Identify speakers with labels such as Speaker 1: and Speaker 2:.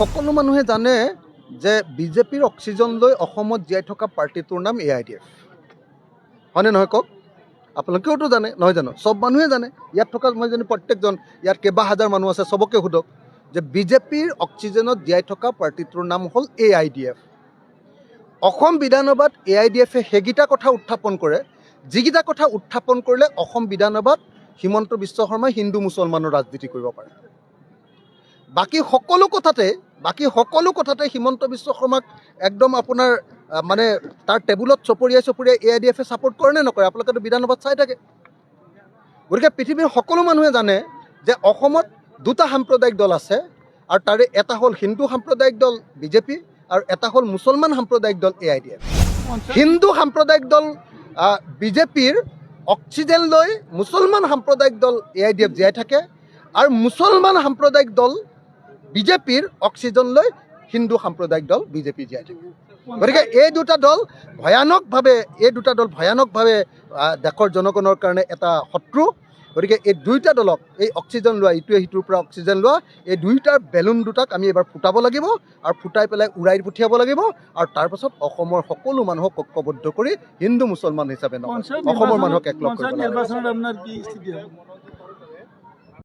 Speaker 1: সকলো মানুহে জানে যে বিজেপিৰ অক্সিজেন লৈ অসমত জীয়াই থকা পাৰ্টিটোৰ নাম এ আই ডি এফ হয়নে নহয় কওক? আপোনালোকেওতো জানে, নহয় জানো? চব মানুহে জানে। ইয়াত থকা মই জানো প্ৰত্যেকজন, ইয়াত কেইবা হাজাৰ মানুহ আছে, চবকে সোধক যে বিজেপিৰ অক্সিজেনত জীয়াই থকা পাৰ্টিটোৰ নাম হ'ল A I D F Assam বিধানসভাত এ আই ডি এফে সেইকেইটা কথা উত্থাপন কৰে। যিকেইটা কথা উত্থাপন কৰিলে অসম বিধানসভাত হিমন্ত বিশ্ব শৰ্মাই হিন্দু মুছলমানৰ ৰাজনীতি কৰিব পাৰে। বাকী সকলো কথাতে বাকী সকলো কথাতে হিমন্ত বিশ্ব শৰ্মাক একদম আপোনাৰ মানে তাৰ টেবুলত চপৰিয়াই চপৰিয়াই এ আই ডি এফে ছাপোৰ্ট কৰে নে নকৰে? আপোনালোকেতো বিধানসভাত চাই থাকে। গতিকে পৃথিৱীৰ সকলো মানুহে জানে যে অসমত দুটা সাম্প্ৰদায়িক দল আছে আৰু তাৰে এটা হ'ল হিন্দু সাম্প্ৰদায়িক দল বিজেপি আৰু এটা হ'ল মুছলমান সাম্প্ৰদায়িক দল A I D F. Hindu সাম্প্ৰদায়িক দল বিজেপিৰ অক্সিজেন লৈ মুছলমান সাম্প্ৰদায়িক দল এ আই ডি এফ জীয়াই থাকে আৰু মুছলমান সাম্প্ৰদায়িক দল বিজেপিৰ অক্সিজেন লৈ হিন্দু সাম্প্ৰদায়িক দল বিজেপি জীয়াই থাকে। গতিকে এই দুটা দল ভয়ানকভাৱে এই দুটা দল ভয়ানকভাৱে দেশৰ জনগণৰ কাৰণে এটা শত্ৰু। গতিকে এই দুয়োটা দলক এই অক্সিজেন লোৱা ইটোৱে সিটোৰ পৰা অক্সিজেন লোৱা এই দুয়োটাৰ বেলুন দুটাক আমি এবাৰ ফুটাব লাগিব আৰু ফুটাই পেলাই উৰাই পঠিয়াব লাগিব আৰু তাৰপাছত অসমৰ সকলো মানুহক ঐক্যবদ্ধ কৰি হিন্দু মুছলমান হিচাপে নহয় অসমৰ মানুহক একলগ কৰিব লাগিব